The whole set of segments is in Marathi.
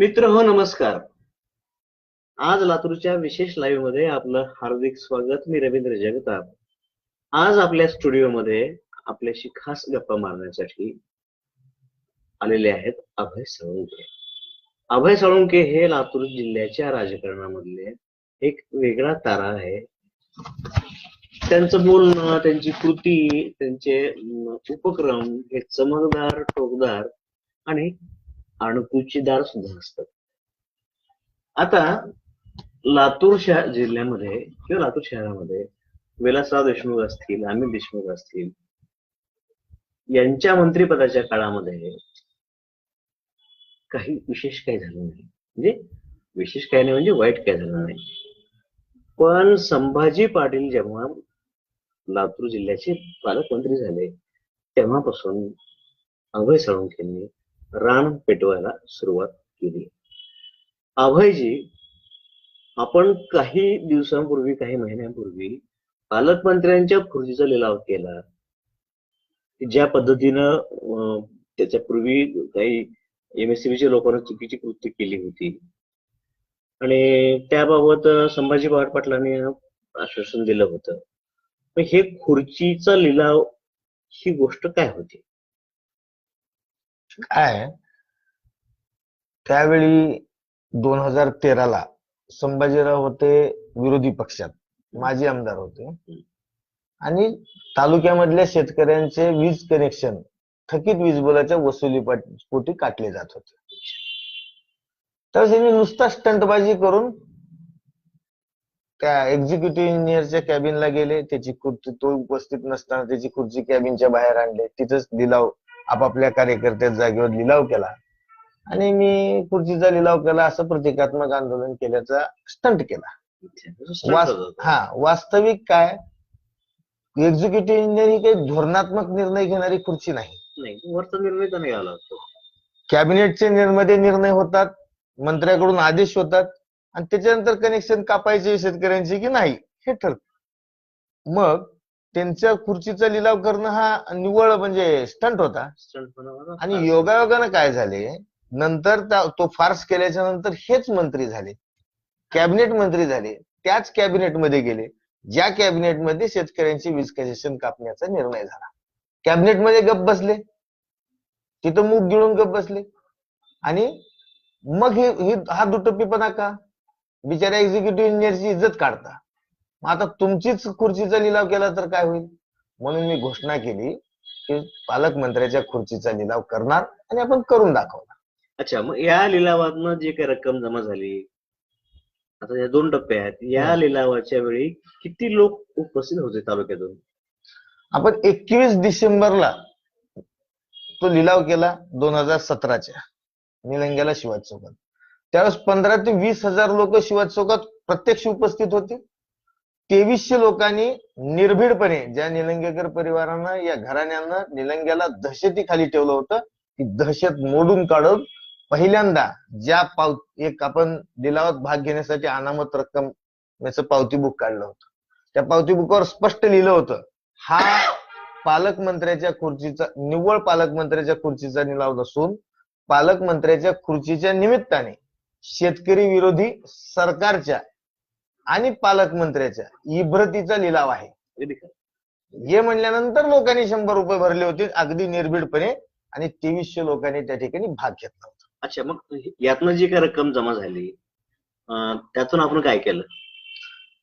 मित्र हो नमस्कार. आज लातूरच्या विशेष लाईव्हमध्ये आपलं हार्दिक स्वागत. मी रवींद्र जगताप. आज आपल्या स्टुडिओमध्ये आपल्याशी खास गप्पा मारण्यासाठी आलेले आहेत अभय साळुंके अभय साळुंके हे लातूर जिल्ह्याच्या राजकारणामधले एक वेगळा तारा आहे. त्यांचं बोलणं त्यांची कृती त्यांचे उपक्रम हे चमकदार टोकदार आणि अणकुचीदार सुद्धा असतात. आता लातूर शहर जिल्ह्यामध्ये किंवा लातूर शहरामध्ये विलासराव देशमुख असतील अमित देशमुख असतील यांच्या मंत्रिपदाच्या काळामध्ये काही विशेष काही झालं नाही. म्हणजे विशेष काही नाही म्हणजे वाईट काही झालं नाही. पण संभाजी पाटील जेव्हा लातूर जिल्ह्याचे पालकमंत्री झाले तेव्हापासून अभय साळुंखेंनी रान पेटवायला सुरुवात केली. अभयजी आपण काही दिवसांपूर्वी काही महिन्यांपूर्वी पालकमंत्र्यांच्या खुर्चीचा लिलाव केला. ज्या पद्धतीनं त्याच्या त्याच्यापूर्वी काही एमएससीबीच्या लोकांना चुकीची कृती केली होती. आणि त्याबाबत संभाजी पवार पाटलांनी आश्वासन दिलं होतं. पण हे खुर्चीचा लिलाव ही गोष्ट काय होती? काय? त्यावेळी दोन हजार तेराला संभाजीराव होते विरोधी पक्षात. माजी आमदार होते. आणि तालुक्यामधल्या शेतकऱ्यांचे वीज कनेक्शन थकीत वीज बिलाच्या वसुली पोटी काटले जात होते. तर त्यांनी नुसता स्टंटबाजी करून त्या एक्झिक्युटिव्ह इंजिनियरच्या कॅबिनला गेले. त्याची खुर्ची तो उपस्थित नसताना त्याची खुर्ची कॅबिनच्या बाहेर आणले. तिथंच लिलाव आपापल्या कार्यकर्त्या जागेवर लिलाव केला. आणि मी खुर्चीचा लिलाव केला असं प्रतिकात्मक आंदोलन केल्याचा स्टंट केला. वास- हा वास्तविक काय? एक्झिक्युटिव्ह इंजिनियर ही काही धोरणात्मक निर्णय घेणारी खुर्ची नाही. वरचा निर्णय कॅबिनेटचे निर्मध्ये निर्णय होतात मंत्र्याकडून आदेश होतात आणि त्याच्यानंतर कनेक्शन कापायचे शेतकऱ्यांचे की नाही हे ठरत. मग त्यांच्या खुर्चीचा लिलाव करणं हा निव्वळ म्हणजे स्टंट होता. आणि योगायोगानं काय झाले? नंतर तो फार्स केल्याच्यानंतर हेच मंत्री झाले. कॅबिनेट मंत्री झाले. त्याच कॅबिनेटमध्ये गेले. ज्या कॅबिनेटमध्ये शेतकऱ्यांची वीज कनेक्शन कापण्याचा निर्णय झाला. कॅबिनेटमध्ये गप बसले. तिथं मूग गिळून गप बसले. आणि मग हे हे- हा दुटप्पीपणा का? बिचाऱ्या एक्झिक्युटिव्ह इंजिनियरची इज्जत काढता. मग आता तुमचीच खुर्चीचा लिलाव केला तर काय होईल? म्हणून मी घोषणा केली की पालकमंत्र्याच्या खुर्चीचा लिलाव करणार आणि आपण करून दाखवणार. अच्छा मग या लिलावातनं जे काही रक्कम जमा झाली आता या दोन टप्पे आहेत. या. लिलावाच्या वेळी किती लोक उपस्थित होते तालुक्यातून? आपण एकवीस डिसेंबरला तो लिलाव केला दोन हजार सतराच्या निलंग्याला शिवाज चौकात. त्यावेळेस पंधरा ते वीस हजार लोक शिवाज चौकात प्रत्यक्ष उपस्थित होते. तेवीसशे लोकांनी निर्भीडपणे ज्या निलंगेकर परिवारानं या घराण्यानं निलंग्याला दहशतीखाली ठेवलं होतं ती दहशत मोडून काढून पहिल्यांदा ज्या पाव एक आपण लिलावात भाग घेण्यासाठी अनामत रक्कम याचं पावती बुक काढलं होतं. त्या पावती बुकवर स्पष्ट लिहिलं होतं हा पालकमंत्र्याच्या खुर्चीचा निव्वळ पालकमंत्र्याच्या खुर्चीचा निलाव नसून पालकमंत्र्याच्या खुर्चीच्या निमित्ताने शेतकरी विरोधी सरकारच्या आणि पालकमंत्र्याच्या. इब्रतीचा लिलाव आहे. हे म्हणल्यानंतर लोकांनी शंभर रुपये भरले होते अगदी निर्भीडपणे आणि तेवीसशे लोकांनी त्या ठिकाणी भाग घेतला होता. अच्छा मग यातनं जी काही रक्कम जमा झाली त्यातून आपण काय केलं?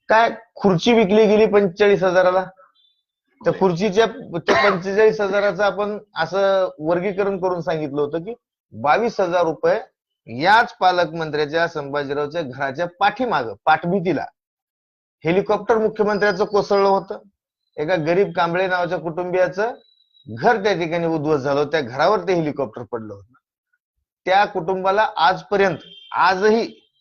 काय खुर्ची विकली गेली पंचेचाळीस हजाराला? त्या खुर्चीच्या त्या पंचेचाळीस हजाराचं आपण असं वर्गीकरण करून सांगितलं होतं की बावीस हजार रुपये याच पालकमंत्र्याच्या संभाजीरावच्या घराच्या पाठीमाग पाठभीतीला हेलिकॉप्टर मुख्यमंत्र्याचं कोसळलं होतं. एका गरीब कांबळे नावाच्या कुटुंबियाचं घर त्या ठिकाणी उद्ध्वस्त झालं त्या घरावर ते हेलिकॉप्टर पडलं होतं. त्या कुटुंबाला आजपर्यंत आजही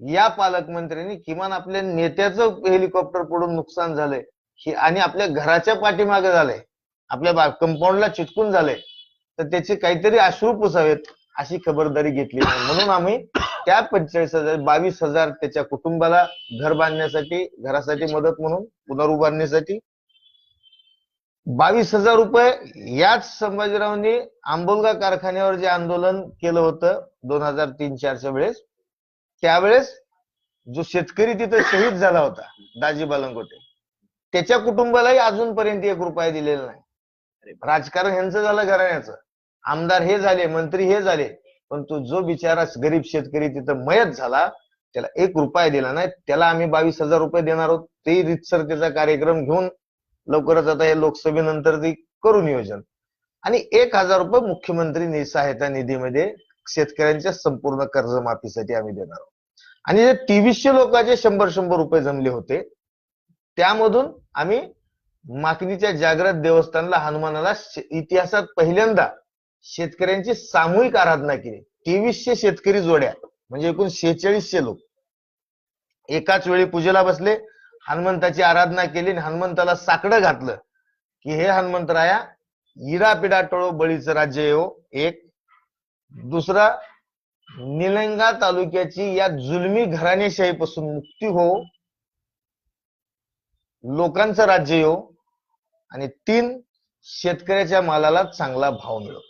या पालकमंत्र्यांनी किमान आपल्या नेत्याचं हेलिकॉप्टर पडून नुकसान झालंय. हे आणि आपल्या घराच्या पाठीमागे झालंय. आपल्या कंपाऊंडला चिटकून झालंय. तर त्याचे काहीतरी अश्रू पुसावेत. अशी खबरदारी घेतली नाही. म्हणून आम्ही त्या पंचेचाळीस हजार बावीस हजार त्याच्या कुटुंबाला घर बांधण्यासाठी घरासाठी मदत म्हणून पुनरुभारणीसाठी बावीस हजार रुपये याच संभाजीरावांनी आंबोलगा कारखान्यावर जे आंदोलन केलं होतं दोन हजार तीन चारच्या वेळेस त्यावेळेस जो शेतकरी तिथं शहीद झाला होता दाजी बालंगोटे त्याच्या कुटुंबालाही अजूनपर्यंत एक रुपया दिलेला नाही राजकारण ह्यांचं झालं घराण्याचं आमदार हे झाले मंत्री हे झाले पण तो जो बिचारा गरीब शेतकरी तिथं मयत झाला त्याला एक रुपया दिला नाही त्याला आम्ही बावीस हजार रुपये देणार आहोत ते रितसर त्याचा कार्यक्रम घेऊन लवकरच आता हे लोकसभेनंतर ते करू नियोजन. आणि एक हजार रुपये मुख्यमंत्री नि- सहायता निधीमध्ये शेतकऱ्यांच्या संपूर्ण कर्जमाफीसाठी आम्ही देणार आहोत. आणि जे तेवीसशे लोकांचे शंभर शंभर रुपये जमले होते त्यामधून आम्ही माकणीच्या जागृत देवस्थानला हनुमानाला इतिहासात पहिल्यांदा शेतकऱ्यांची सामूहिक आराधना केली. तेवीसशे शेतकरी जोड्या म्हणजे एकूण शेहेचाळीसशे लोक. एकाच वेळी पूजेला बसले हनुमंताची आराधना केली आणि हनुमंताला साकडं घातलं की हे हनुमंतराया इडापिडा टळो बळीचं राज्य येऊ एक. दुसरा निलंगा तालुक्याची या जुलमी घराणेशाहीपासून मुक्ती हो लोकांचं राज्य येऊ आणि तीन शेतकऱ्याच्या मालाला चांगला भाव मिळो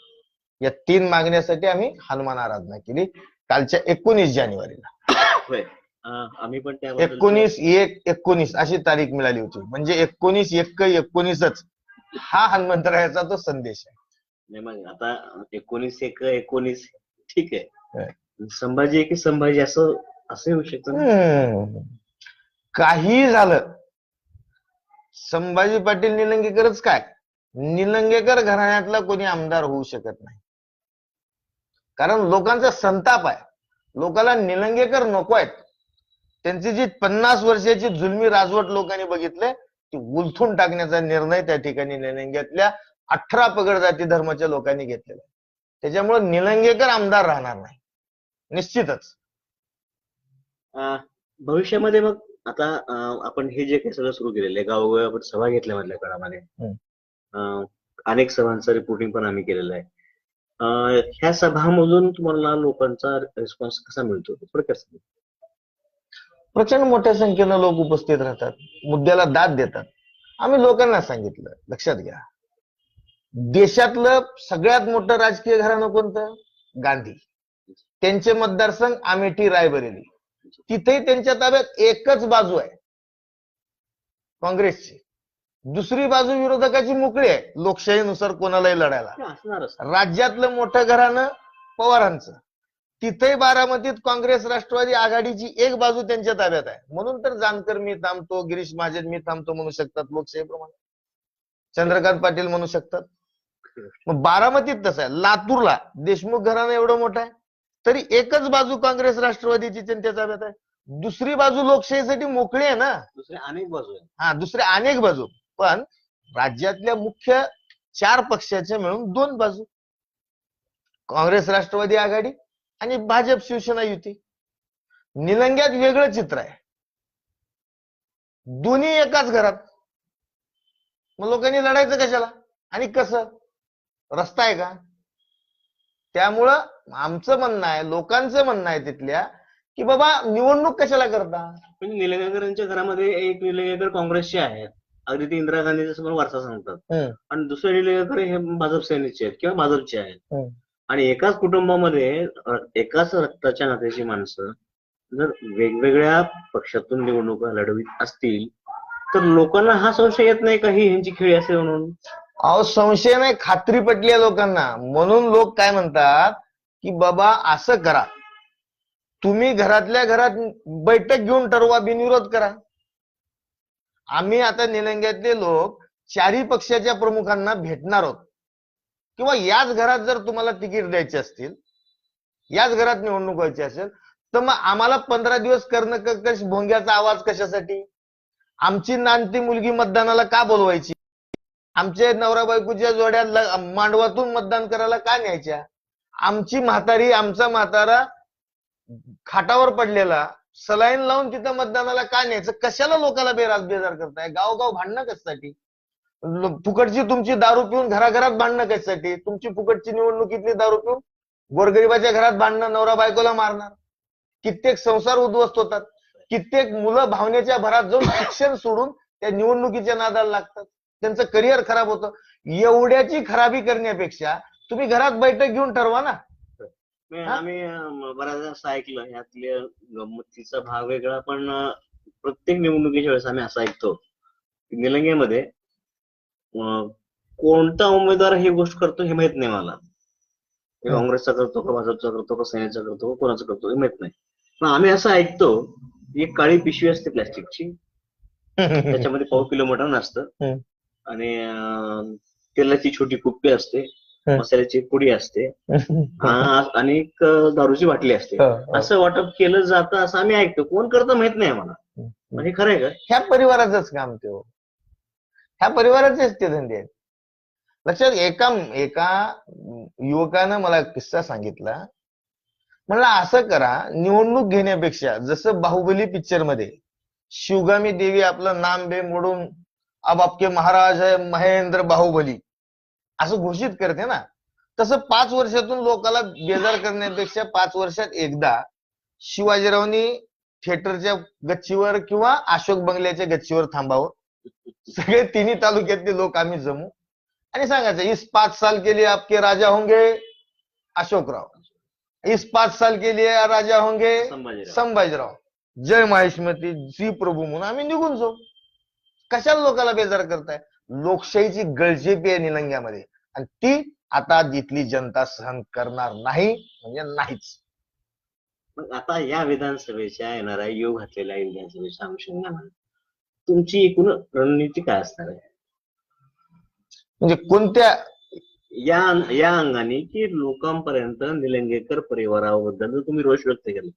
या तीन मागण्यासाठी आम्ही हनुमान आराधना केली. कालच्या एकोणीस जानेवारीला. आम्ही पण एकोणीस एक एकोणीस अशी तारीख मिळाली होती. म्हणजे एकोणीस एक एकोणीसच हा हनुमंतरायाचा तो संदेश आहे. नाही मग आता एकोणीस एक एकोणीस ठीक आहे. संभाजी एक संभाजी असं असं येऊ शकतं. काही झालं. संभाजी पाटील निलंगेकरच काय? निलंगेकर घराण्यातला कोणी आमदार होऊ शकत नाही. कारण लोकांचा संताप आहे. लोकांना निलंगेकर नको आहेत. त्यांची जी पन्नास वर्षाची जुलमी राजवट लोकांनी बघितले ती उलथून टाकण्याचा निर्णय त्या ठिकाणी निलंग्यातल्या अठरा पगड जाती धर्माच्या लोकांनी घेतलेला आहे. त्याच्यामुळे निलंगेकर आमदार राहणार नाही. निश्चितच. अं, भविष्यामध्ये मग आता आपण हे जे काही सगळं सुरू केलेलं आहे गावोगावी आपण सभा घेतल्या मधल्या काळामध्ये अनेक सभांचं रिपोर्टिंग पण आम्ही केलेलं आहे. ह्या सभामधून तुम्हाला लोकांचा रिस्पॉन्स कसा मिळतो? थोडक्यात प्रचंड मोठ्या संख्येनं लोक उपस्थित राहतात. मुद्द्याला दाद देतात. आम्ही लोकांना सांगितलं लक्षात घ्या. देशातलं सगळ्यात मोठं राजकीय घराणं कोणतं? गांधी. त्यांचे मतदारसंघ अमेठी रायबरेली. तिथेही त्यांच्या ताब्यात एकच बाजू आहे. काँग्रेसची. दुसरी बाजू विरोधकाची मोकळी आहे. लोकशाहीनुसार कोणालाही लढायला. राज्यातलं मोठं घराणं पवारांचं. तिथेही बारामतीत काँग्रेस राष्ट्रवादी आघाडीची एक बाजू त्यांच्या ताब्यात आहे. म्हणून तर जानकर मी थांबतो गिरीश महाजन मी थांबतो म्हणू शकतात लोकशाहीप्रमाणे. चंद्रकांत पाटील म्हणू शकतात. मग बारामतीत तसं आहे. लातूरला देशमुख घराणं एवढं मोठं आहे. तरी एकच बाजू काँग्रेस राष्ट्रवादीची त्यांच्या ताब्यात आहे. दुसरी बाजू लोकशाहीसाठी मोकळी आहे ना. दुसऱ्या अनेक बाजू हा दुसऱ्या अनेक बाजू. पण राज्यातल्या मुख्य चार पक्षाच्या मिळून दोन बाजू. काँग्रेस राष्ट्रवादी आघाडी आणि भाजप शिवसेना युती. निलंग्यात वेगळं चित्र आहे. दोन्ही एकाच घरात. मग लोकांनी लढायचं कशाला? आणि कसं? रस्ता आहे का? त्यामुळं आमचं म्हणणं आहे लोकांचं म्हणणं आहे तिथल्या की बाबा निवडणूक कशाला करता? पण निलंगेकरांच्या घरामध्ये एक निलंगेकर काँग्रेसचे आहेत. अगदी ते इंदिरा गांधीचा समोर वारसा सांगतात. आणि दुसरे निलंगेकर हे भाजप सैनिकचे आहेत किंवा भाजपचे आहेत. आणि एकाच कुटुंबामध्ये एकाच रक्ताच्या नात्याची माणसं जर वेगवेगळ्या पक्षातून निवडणुका लढवीत असतील तर लोकांना हा संशय येत नाही का ही ह्यांची खेळी असेल म्हणून? अहो संशय नाही खात्री पटली आहे लोकांना. म्हणून लोक काय म्हणतात की बाबा असं करा. तुम्ही घरातल्या घरात बैठक घेऊन ठरवा बिनविरोध करा. आम्ही आता निलंग्यातले लोक चारही पक्षाच्या प्रमुखांना भेटणार आहोत. किंवा याच घरात जर तुम्हाला तिकीट द्यायचे असतील याच घरात निवडणूक व्हायची असेल तर मग आम्हाला पंधरा दिवस कर्ण भोंग्याचा आवाज कशासाठी? आमची नांदती मुलगी मतदानाला का बोलवायची? आमच्या नवरा बायकोच्या जोड्या मांडवातून मतदान करायला का न्यायच्या? आमची म्हातारी आमचा म्हातारा खाटावर पडलेला सलाईन लावून तिथं मतदानाला का न्यायचं? कशाला लोकांना बेराज बेजार करताय? गावगाव भांडणं कशासाठी? फुकटची तुमची दारू पिऊन घराघरात भांडणं कशासाठी? तुमची फुकटची निवडणुकीतली दारू पिऊन गोरगरिबाच्या घरात भांडणं नवरा बायकोला मारणार? कित्येक संसार उद्ध्वस्त होतात. कित्येक मुलं भावनेच्या भरात जाऊन शिक्षण सोडून त्या निवडणुकीच्या नादाला लागतात. त्यांचं करिअर खराब होतं. एवढ्याची खराबी करण्यापेक्षा तुम्ही घरात बैठक घेऊन ठरवा ना. हा? आम्ही अं, बऱ्याचदा असं ऐकलं यातले गंमतीचा भाग वेगळा पण अं, प्रत्येक निवडणुकीच्या वेळेस आम्ही असं ऐकतो की निलंगेमध्ये अं, कोणता उमेदवार ही गोष्ट करतो हे माहीत नाही मला हे हं. काँग्रेसचा करतो का भाजपचा करतो का सेनेचा करतो का कोणाचा करतो हे माहीत नाही पण आम्ही असं ऐकतो की एक काळी पिशवी असते प्लॅस्टिकची त्याच्यामध्ये पाव किलो मटण असतं हं. आणि अं, तेलाची छोटी कुप्पी असते. मसाल्याची पुडी असते. आणि दारूची बाटली असते. हो, असं वाटप केलं जातं असं आम्ही ऐकतो. कोण करतं माहीत नाही आम्हाला. पण हे खरं आहे का? ह्या परिवाराचंच काम ते हो. ह्या परिवाराचेच ते धंदे आहेत. लक्षात एका एका युवकानं मला किस्सा सांगितला. म्हणला असं करा निवडणूक घेण्यापेक्षा जसं बाहुबली पिक्चरमध्ये शिवगामी देवी आपलं नाम बे मोडून अब आपके महाराज महेंद्र बाहुबली. असं घोषित करते ना. तसं पाच वर्षातून लोकांना बेजार करण्यापेक्षा पाच वर्षात एकदा शिवाजीरावनी थिएटरच्या गच्चीवर किंवा अशोक बंगल्याच्या गच्चीवर थांबावं. सगळे तिन्ही तालुक्यातले लोक आम्ही जमू. आणि सांगायचं इस पाच साल के लिए आपके राजा होंगे अशोकराव. इस पाच साल के लिए राजा होंगे संभाजीराव. जय महेशमती श्री प्रभू म्हणून आम्ही निघून जाऊ. कशाला लोकांना बेजार करताय? लोकशाहीची गळचेपी आहे निलंग्यामध्ये. आणि ती आता इथली जनता सहन करणार नाही म्हणजे नाहीच. मग आता या विधानसभेच्या येणाऱ्या योग घातलेल्या विधानसभेच्या अनुषंगाने तुमची एकूण रणनीती काय असणार आहे? म्हणजे कोणत्या या या अंगाने की लोकांपर्यंत निलंगेकर परिवाराबद्दल जर तुम्ही रोष व्यक्त केला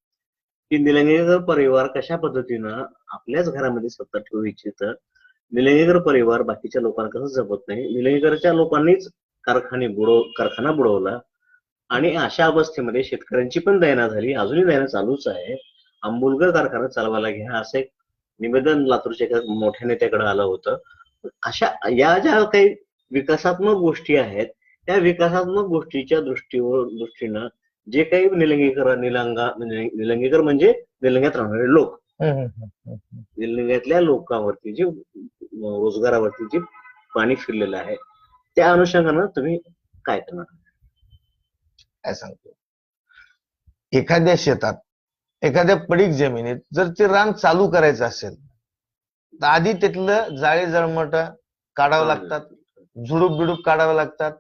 की निलंगेकर परिवार कशा पद्धतीनं आपल्याच घरामध्ये सत्ता ठेवू इच्छित? निलंगेकर परिवार बाकीच्या लोकांना कसं जपत नाही? निलंगेकरच्या लोकांनीच कारखाने बुडव कारखाना बुडवला आणि अशा अवस्थेमध्ये शेतकऱ्यांची पण दयना झाली. अजूनही दयना चालूच आहे. आंबुलगर कारखाना चालवायला घ्या असं एक निवेदन लातूरच्या एका मोठ्या नेत्याकडे आलं होतं. अशा या ज्या काही विकासात्मक गोष्टी आहेत त्या विकासात्मक गोष्टीच्या दृष्टीवर दृष्टीनं जे काही निलंगेकर निलंगा म्हणजे निलंगेकर म्हणजे निलंग्यात राहणारे लोक. निलंग्यातल्या लोकांवरती जे रोजगारावरती जे पाणी फिरलेलं आहे त्या अनुषंगानं तुम्ही काय करणार? काय सांगतो? एखाद्या शेतात एखाद्या पडीक जमिनीत जर ते रान चालू करायचं असेल तर आधी तिथलं जाळे जळमट काढावं लागतात झुडूप बिडूप काढावं लागतात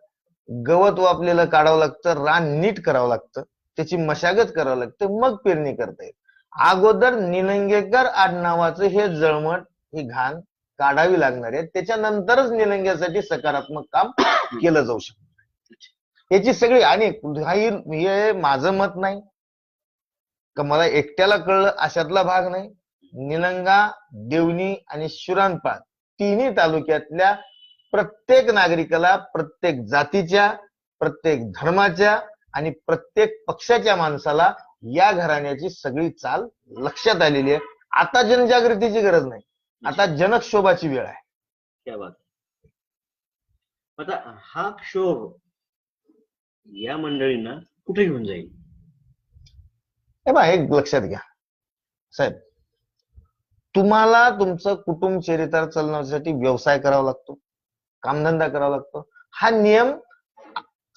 गवत वापलेलं काढावं लागतं रान नीट करावं लागतं त्याची मशागत करावं लागतं मग पेरणी करता येईल. अगोदर निलंगेकर आडनावाचं हे जळमट ही घाण काढावी लागणार आहे त्याच्यानंतरच निलंग्यासाठी सकारात्मक काम केलं जाऊ शकतं याची सगळी आणि हे माझं मत नाही. का मला एकट्याला कळलं अशातला भाग नाही. निलंगा देवणी आणि शुरानपाळ तिन्ही तालुक्यातल्या प्रत्येक नागरिकाला प्रत्येक जातीच्या प्रत्येक धर्माच्या आणि प्रत्येक पक्षाच्या माणसाला या घराण्याची सगळी चाल लक्षात आलेली आहे. आता जनजागृतीची गरज नाही. आता जनक्षोभाची वेळ आहे. क्या बात आता हा क्षोभ या मंडळींना कुठे घेऊन जाईल? हे बा एक लक्षात घ्या. साहेब तुम्हाला तुमचं कुटुंब चरित्र चालवण्यासाठी व्यवसाय करावा लागतो कामधंदा करावा लागतो. हा नियम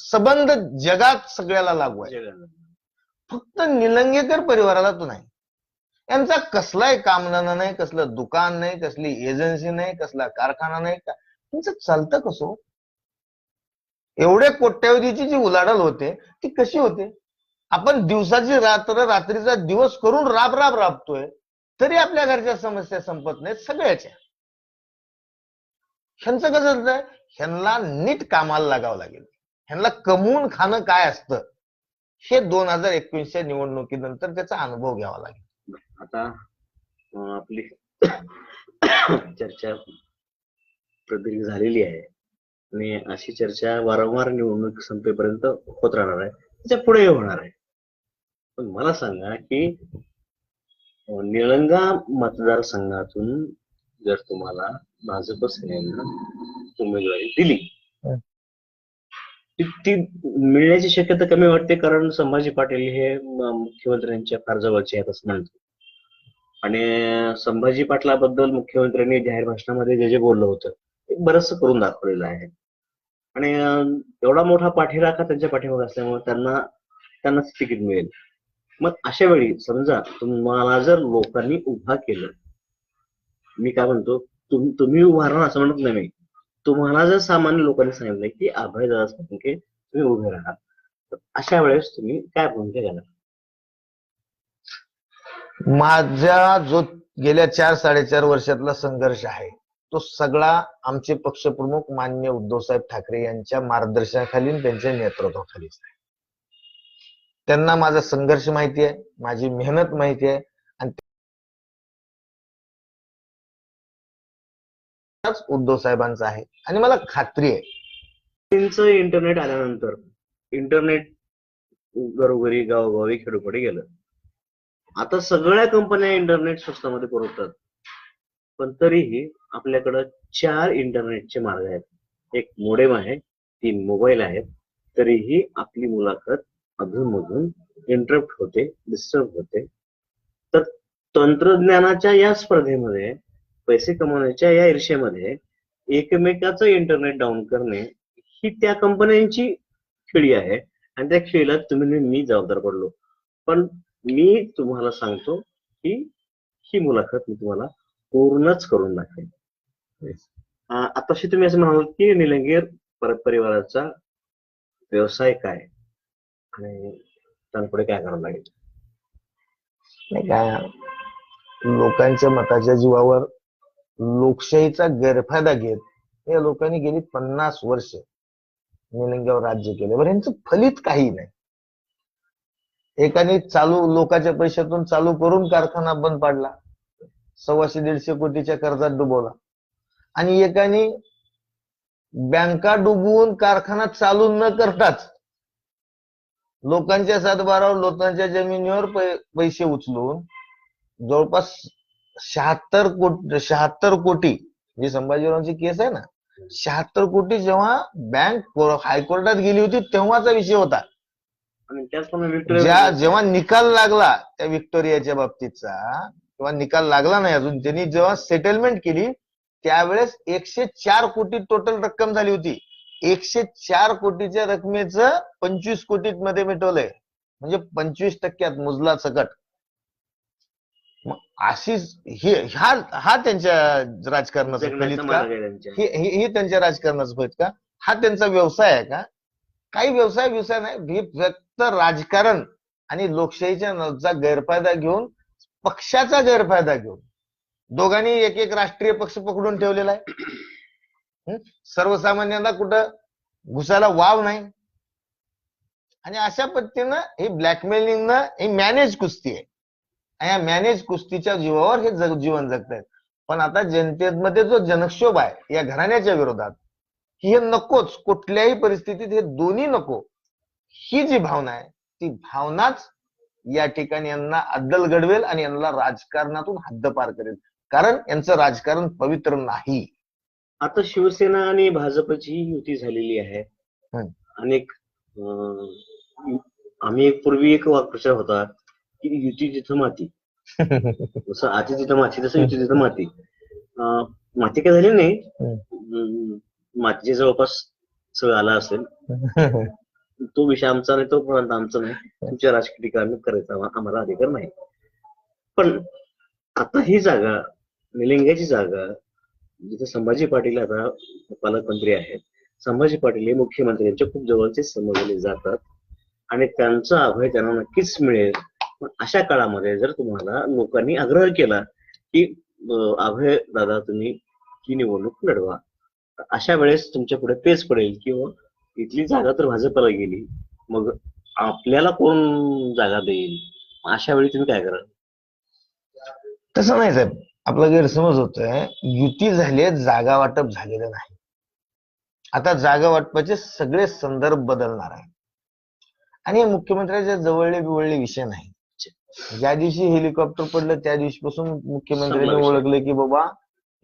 सबंध जगात सगळ्याला लागू आहे. फक्त निलंगेकर परिवाराला तो नाही. यांचा कसलाही कामधंदा नाही कसलं दुकान नाही कसली एजन्सी नाही कसला कारखाना नाही का तुमचं चालतं कसं हो? एवढ्या कोट्यावधीची जी उलाढाल होते ती कशी होते? आपण दिवसाची रात्र रात्रीचा दिवस करून राब राब राबतोय तरी आपल्या घरच्या समस्या संपत नाहीत सगळ्याच्या. ह्यांचं कसं असतं ह्यांना नीट कामाला लागावं लागेल. ह्यांना कमवून खाणं काय असतं? हे दोन हजार एकवीसच्या निवडणुकीनंतर त्याचा अनुभव घ्यावा लागेल. आता आपली चर्चा प्रदीर्घ झालेली आहे. आणि अशी चर्चा वारंवार निवडणूक संपेपर्यंत होत राहणार आहे. त्याच्या पुढे होणार आहे. पण मला सांगा की निळंगा मतदारसंघातून जर तुम्हाला भाजप सेनेनं उमेदवारी दिली ती- मिळण्याची शक्यता कमी वाटते कारण संभाजी पाटील हे मुख्यमंत्र्यांच्या फार जवळचे आहेत असं म्हणतो. आणि संभाजी पाटलाबद्दल मुख्यमंत्र्यांनी जाहीर भाषणामध्ये जे जे बोललं होतं ते बरंचसं करून दाखवलेलं आहे. आणि एवढा मोठा पाठीराखा त्यांच्या पाठीमागे असल्यामुळे त्यांना त्यांनाच तिकीट मिळेल. मग अशा वेळी समजा तुम्हाला जर लोकांनी उभा केलं मी काय म्हणतो तुम्ही उभारणार असं म्हणत नाही तुम्हाला जर सामान्य लोकांनी सांगितलं की अभयदादा साळुंखे तुम्ही उभे राहणार तर अशा वेळेस तुम्ही काय भूमिका घेणार? माझा जो गेल्या चार साडेचार वर्षातला संघर्ष आहे तो सगळा आमचे पक्षप्रमुख मान्य उद्धवसाहेब ठाकरे यांच्या मार्गदर्शनाखाली त्यांच्या नेतृत्वाखालीच आहे. त्यांना माझा संघर्ष माहिती आहे माझी मेहनत माहिती आहे आणि उद्धव साहेबांचा आहे. आणि मला खात्री आहे. त्यांचं इंटरनेट आल्यानंतर इंटरनेट घरोघरी गावोगावी खेडोपाडी गेलं. आता सगळ्या कंपन्या इंटरनेट स्वस्तामध्ये पुरवतात. पण तरीही आपल्याकडं चार इंटरनेटचे मार्ग आहेत. एक मोडेम आहे तीन मोबाईल आहेत. तरीही आपली मुलाखत अधूनमधून इंटरप्ट होते डिस्टर्ब होते. तर तंत्रज्ञानाच्या या स्पर्धेमध्ये पैसे कमवण्याच्या या ईर्षेमध्ये एकमेकाचं इंटरनेट डाऊन करणे ही त्या कंपन्यांची खेळी आहे. आणि त्या खेळीला तुम्ही मी जबाबदार पडलो. पण मी तुम्हाला सांगतो की ही मुलाखत मी तुम्हाला पूर्णच करून दाखवेन. आताशी तुम्ही असं म्हणाल की निलंगेर परिवाराचा व्यवसाय काय? आणि त्यांना पुढे काय करावं लागेल? नाही का? लोकांच्या मताच्या जीवावर लोकशाहीचा गैरफायदा घेत या लोकांनी गेली पन्नास वर्ष निलंग्यावर राज्य केले. बरं यांचं फलित काही नाही. एकाने चालू लोकांच्या पैशातून चालू करून कारखाना बंद पाडला. सव्वाशे दीडशे कोटीच्या कर्जात डुबवला. आणि एकाने बँका डुबवून कारखाना चालू न करताच लोकांच्या सातबारावर लोकांच्या जमिनीवर पै- पैसे उचलून जवळपास शहात्तर कोटी शहात्तर कोटी जी संभाजीरावांची केस आहे ना शहात्तर कोटी जेव्हा बँक हायकोर्टात गेली होती तेव्हाचा विषय होता. जेव्हा निकाल लागला त्या विक्टोरियाच्या बाबतीतचा तेव्हा निकाल लागला नाही अजून त्यांनी जेव्हा सेटलमेंट केली त्यावेळेस एकशे चार कोटी टोटल रक्कम झाली होती. एकशे चार कोटीच्या रकमेचं पंचवीस कोटीत मध्ये मिटवलंय. म्हणजे पंचवीस टक्क्यात मुजला सकट. अशीच ही हा हा त्यांच्या राजकारणाचा फलित का? ही त्यांच्या राजकारणाचं फलित का? हा त्यांचा व्यवसाय आहे का? काही व्यवसाय व्यवसाय नाही. ही फक्त राजकारण आणि लोकशाहीच्या नचा गैरफायदा घेऊन पक्षाचा गैरफायदा घेऊन दोघांनी एक एक राष्ट्रीय पक्ष पकडून ठेवलेला आहे? सर्वसामान्यांना कुठं घुसायला वाव नाही. आणि अशा पद्धतीनं ही ब्लॅकमेलिंगनं ही मॅनेज कुस्ती आहे. आणि या मॅनेज कुस्तीच्या जीवावर हे जग जीवन जगतायत पण आता जनतेमध्ये जो जनक्षोभ आहे या घराण्याच्या विरोधात की हे नकोच कुठल्याही परिस्थितीत हे दोन्ही नको. ही जी भावना आहे ती भावनाच या ठिकाणी यांना अद्दल घडवेल आणि यांना राजकारणातून हद्दपार करेल. कारण यांचं राजकारण पवित्र नाही. आता शिवसेना आणि भाजपची युती झालेली आहे. अनेक आम्ही पूर्वी एक वाक्प्रचार होता युती जिथं माती. जसं आती तिथं माती तसं युती तिथं माती. माती काय झाली नाही. अं, मातीच्या जवळपास सगळं आला असेल. तो विषय आमचा नाही तोपर्यंत आमचा नाही. तुमच्या राजकीय ठिकाणी करायचा आम्हा- आम्हाला अधिकार नाही. पण आता ही जागा निलिंगाची जागा जिथे संभाजी पाटील आता पालकमंत्री आहेत. संभाजी पाटील हे मुख्यमंत्र्यांच्या खूप जवळचे समजले जातात. आणि त्यांचा अभय त्यांना नक्कीच मिळेल. अशा काळामध्ये जर तुम्हाला लोकांनी आग्रह केला की अभय दादा तुम्ही ही निवडणूक लढवा अशा वेळेस तुमच्यापुढे पेच पडेल किंवा इथली जागा तर भाजपला गेली मग आपल्याला कोण जागा देईल? अशा वेळी तुम्ही काय कराल? तसं नाही साहेब. आपला गैरसमज होतोय. युती झाली जागा वाटप झालेलं नाही. आता जागा वाटपाचे सगळे संदर्भ बदलणार आहे आणि मुख्यमंत्र्याच्या जवळले बिवळले विषय नाही ज्या दिवशी हेलिकॉप्टर पडलं त्या दिवशीपासून मुख्यमंत्र्यांनी संपला विषय. ओळखलं की बाबा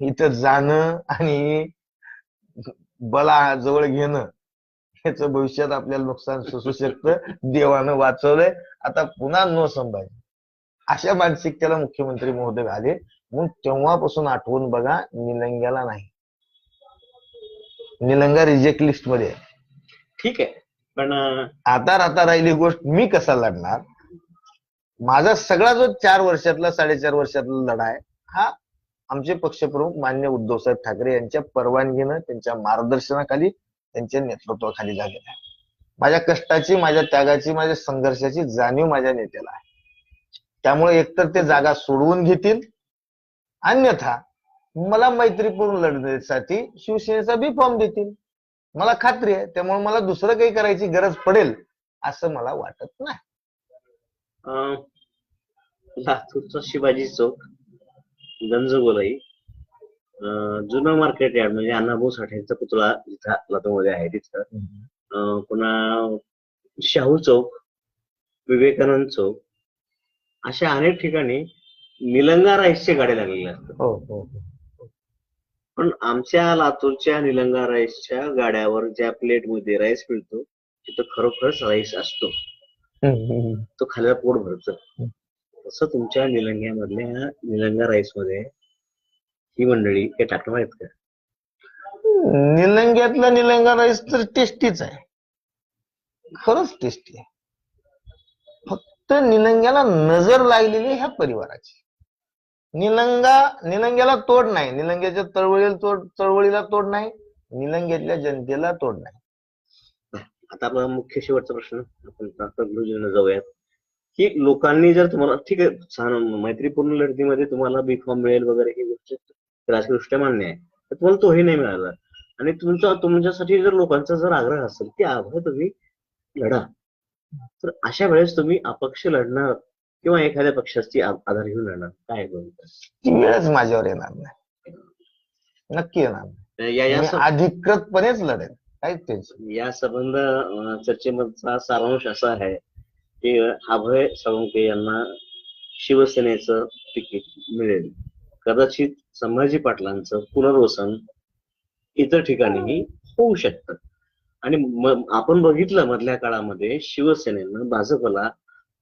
इथं जाणं आणि बला जवळ घेणं याचं भविष्यात आपल्याला नुकसान सोसू शकतं. देवानं वाचवलंय. आता पुन्हा नो संभाजी. अशा मानसिकतेला मुख्यमंत्री महोदय आले. मग तेव्हापासून आठवून बघा निलंग्याला नाही. निलंगा रिजेक्ट लिस्टमध्ये ठीक आहे. पण आता राहता राहिली गोष्ट मी कसा लढणार? माझा सगळा जो चार वर्षातला साडेचार वर्षातला लढा आहे हा आमचे पक्षप्रमुख मान्य उद्धवसाहेब ठाकरे यांच्या परवानगीनं त्यांच्या मार्गदर्शनाखाली त्यांच्या नेतृत्वाखाली झालेला आहे. माझ्या कष्टाची माझ्या त्यागाची माझ्या संघर्षाची जाणीव माझ्या नेत्याला आहे. त्यामुळे एकतर ते जागा सोडवून घेतील अन्यथा मला मैत्रीपूर्ण लढण्यासाठी शिवसेनेचा बी फॉर्म देतील. मला खात्री आहे त्यामुळे मला दुसरं काही करायची गरज पडेल असं मला वाटत नाही. लातूरचा शिवाजी चौक गंजगोलाई जुनं मार्केट यार्ड म्हणजे अण्णाभाऊ साठेंचा पुतळा जिथं लातूरमध्ये आहे तिथं. पुन्हा शाहू चौक विवेकानंद चौक अशा अनेक ठिकाणी निलंगा राईसच्या गाड्या लागलेल्या असतात. हो हो पण आमच्या लातूरच्या निलंगा राईसच्या गाड्यावर ज्या प्लेटमध्ये राईस मिळतो तिथं खरोखरच राईस असतो. तो खाल्ल्याला पोट भरतं. तसं तुमच्या निलंग्यामधल्या निलंगा राईसमध्ये ही मंडळी हे टाकणार आहेत का? निलंग्यातला निलंगा राईस तर टेस्टीच आहे. खरंच टेस्टी आहे. फक्त निलंग्याला नजर लागलेली ह्या परिवाराची. निलंगा निलंग्याला तोड नाही. निलंग्याच्या चळवळीला तोड चळवळीला तोड नाही. निलंग्यातल्या जनतेला तोड नाही. आता आपला मुख्य शेवटचा प्रश्न आपण जाऊयात. की लोकांनी जर तुम्हाला ठीक आहे मैत्रीपूर्ण लढतीमध्ये तुम्हाला बी फॉर्म मिळेल वगैरे ही गोष्ट राजकीयदृष्ट्या मान्य आहे. तर तुम्हाला तोही नाही मिळाला. आणि तुमचा तुमच्यासाठी जर लोकांचा जर आग्रह असेल की आग्रह तुम्ही लढा. तर अशा वेळेस तुम्ही अपक्ष लढणार किंवा एखाद्या पक्षाची आधार घेऊन लढणार. काय वेळच माझ्यावर येणार नाही. नक्की येणार अधिकृतपणेच लढेल काहीच टेन्शन या संबंध चर्चेमधचा सारांश असा आहे ते अभय साळुंके यांना शिवसेनेचं तिकीट मिळेल. कदाचित संभाजी पाटलांचं पुनर्वसन इतर ठिकाणीही होऊ शकतं. आणि आपण बघितलं मधल्या काळामध्ये शिवसेनेनं भाजपला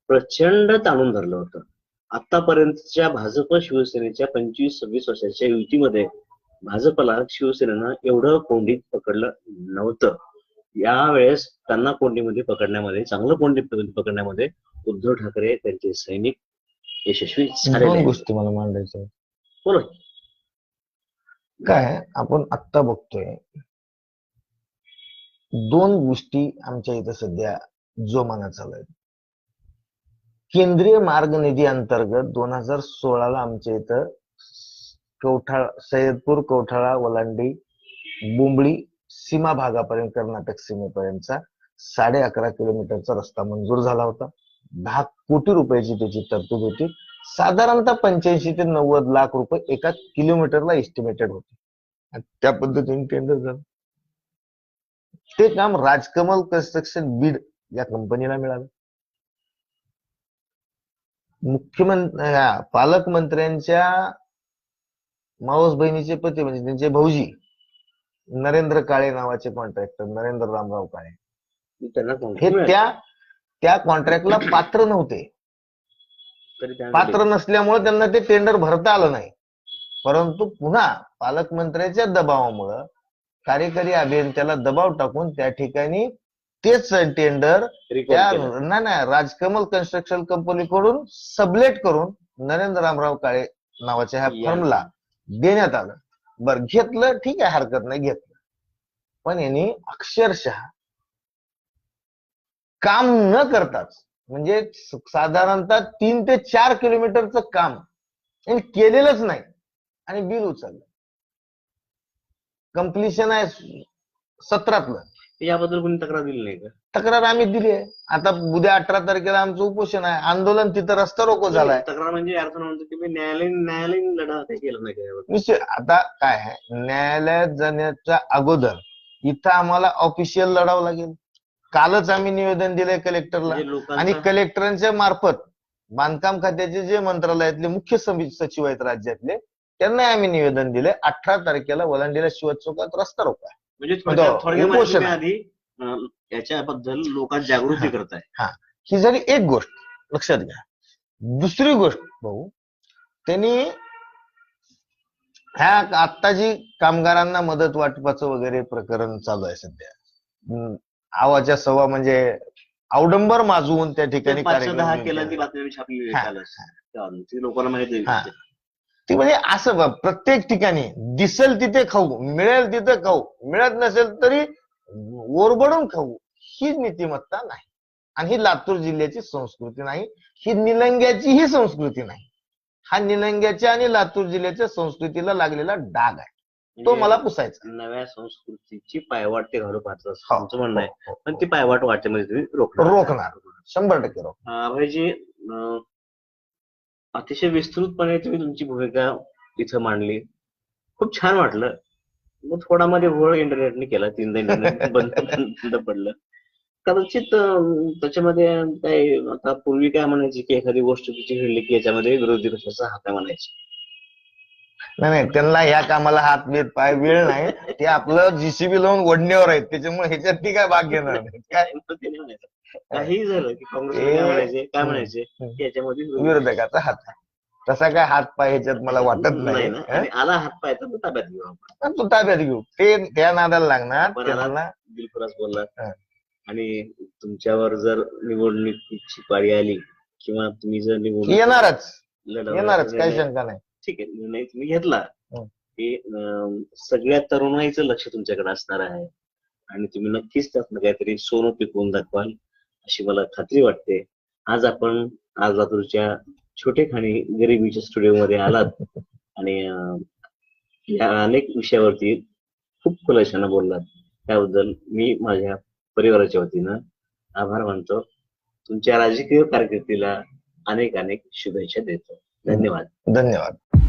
प्रचंड ताणून धरलं होतं. आतापर्यंतच्या भाजप शिवसेनेच्या पंचवीस सव्वीस वर्षाच्या युतीमध्ये भाजपला शिवसेनेनं एवढं कोंडीत पकडलं नव्हतं. यावेळेस त्यांना कोंडीमध्ये पकडण्यामध्ये चांगलं कोंडीत पकडण्यामध्ये उद्धव ठाकरे त्यांचे सैनिक यशस्वी. गोष्टी मला मांडायच्या आहेत. बोला काय आपण आत्ता बघतोय दोन गोष्टी आमच्या इथं सध्या जोमाना चालू आहेत केंद्रीय मार्ग निधी अंतर्गत दोन हजार सोळाला आमच्या इथं कवठाळा सय्यदपूर कवठाळा वलांडी बुंबळी सीमा भागापर्यंत कर्नाटक सीमेपर्यंतचा साडे अकरा किलोमीटरचा रस्ता मंजूर झाला होता. दहा कोटी रुपयाची त्याची तरतूद होती. साधारणतः पंच्याऐंशी ते नव्वद लाख रुपये एका किलोमीटरला एस्टिमेटेड होते. त्या पद्धतीने टेंडर झालं. ते काम राजकमल कन्स्ट्रक्शन बीड या कंपनीला मिळालं. मुख्यमंत्री पालकमंत्र्यांच्या मावस बहिणीचे पती म्हणजे त्यांचे भाऊजी नरेंद्र काळे नावाचे कॉन्ट्रॅक्टर नरेंद्र रामराव काळे हे. त्या त्या कॉन्ट्रॅक्टला पात्र नव्हते पात्र नसल्यामुळे त्यांना ते टेंडर भरता आलं नाही परंतु पुन्हा पालकमंत्र्याच्या दबावामुळं कार्यकारी अभियंत्याला दबाव टाकून त्या ठिकाणी तेच टेंडर त्या. नाही नाही राजकमल कन्स्ट्रक्शन कंपनीकडून सबलेट करून नरेंद्र रामराव काळे नावाच्या ह्या. फर्मला देण्यात आलं बर घेतलं ठीक आहे हरकत नाही घेतलं. पण यांनी अक्षरशः काम न करताच म्हणजे साधारणतः तीन ते चार किलोमीटरचं काम यांनी केलेलंच नाही आणि बिल उचललं. कम्प्लिशन आहे सत्रातलं. याबद्दल कोणी तक्रार दिली नाही का? तक्रार आम्ही दिली आहे. आता उद्या अठरा तारखेला आमचं उपोषण आहे. आंदोलन तिथं रस्ता रोको झालाय. तक्रार म्हणजे अर्थ म्हणतो की मी न्यायालयीन न्यायालयीन लढा काही केला नाही का याबद्दल? निश्चित. आता काय आहे? न्यायालयात जाण्याच्या अगोदर इथं आम्हाला ऑफिशियल लढावं लागेल. कालच आम्ही निवेदन दिलंय कलेक्टरला म्हणजे आणि लोकांचा कलेक्टरांच्या मार्फत बांधकाम खात्याचे जे मंत्रालयातले मुख्य समि- सचिव आहेत राज्यातले त्यांना आम्ही निवेदन दिलंय. अठरा तारखेला वलांडीला शिवाज चौकात रस्ता रोको. आहे म्हणजे थोडक्यात आधी याच्याबद्दल लोकात जागृती करताय. ही. झाली एक गोष्ट लक्षात घ्या. दुसरी गोष्ट भाऊ त्यांनी ह्या आता जी कामगारांना मदत वाटपाचं वगैरे प्रकरण चालू आहे सध्या. आवाच्या सव्वा म्हणजे अवडंबर माजवून त्या ठिकाणी दहा. केला ती बातमी छापली हा, लोकांना माहिती हा. आहे ती म्हणजे असं प्रत्येक ठिकाणी दिसेल तिथे खाऊ मिळेल तिथे खाऊ मिळत नसेल तरी ओरबडून खाऊ ही नीतिमत्ता नाही. आणि ही लातूर जिल्ह्याची संस्कृती नाही ही निलंग्याची ही संस्कृती नाही. हा निलंग्याच्या आणि लातूर जिल्ह्याच्या संस्कृतीला लागलेला डाग आहे. तो म्हणजे मला पुसायचा नव्या संस्कृतीची पायवाट ते घालू पाहतात हो, म्हणणं आहे. हो, हो, पण. ती पायवाट वाटेमध्ये तुम्ही रोखणार. रोखणार. शंभर टक्के रोख अतिशय विस्तृतपणे तुम्ही तुमची भूमिका इथं मांडली. खूप छान वाटलं. मग थोडा मध्ये घोळ इंटरनेटने केला तीनदा इंटरनेट बंद बंद पडलं. कदाचित त्याच्यामध्ये काय आता पूर्वी काय म्हणायची की एखादी गोष्ट तिची घडली की याच्यामध्ये विरोधी पक्षाचा हात म्हणायची. नाही नाही त्यांना या कामाला हात बीत पाय वेळ नाही. ते आपलं जीसीबी लावून ओढण्यावर आहेत. त्याच्यामुळे ह्याच्यात ती काय भाग घेणार? नाही काय काहीही झालं की काँग्रेस हे- काय म्हणायचे? काय म्हणायचे? याच्यामध्ये विरोधी विरोधकाचा हात. आहे. तसा काय हात पाय ह्याच्यात मला वाटत नाही. ना. आला हात पाय तर तो ताब्यात घेऊ आपण. तो ताब्यात घेऊ. ते त्या नादाला लागणार दिलखुलास बोलला. आणि तुमच्यावर जर निवडणुकीची पाळी आली किंवा तुम्ही जर निवडणूक येणारच. येणारच. काही शंका नाही. ठीक आहे. निर्णय तुम्ही घेतला. की सगळ्या तरुणाईचं लक्ष तुमच्याकडे असणार आहे. आणि तुम्ही नक्कीच त्यातनं काहीतरी सोनं पिकवून दाखवाल. अशी मला खात्री वाटते. आज आपण आज लातूरच्या छोटे खाणी गरिबीच्या स्टुडिओ मध्ये आलात. आणि या अनेक विषयावरती खूप खुलाशानं बोललात. त्याबद्दल मी माझ्या परिवाराच्या वतीनं आभार मानतो. तुमच्या राजकीय कारकिर्दीला अनेक अनेक शुभेच्छा देतो. धन्यवाद. धन्यवाद.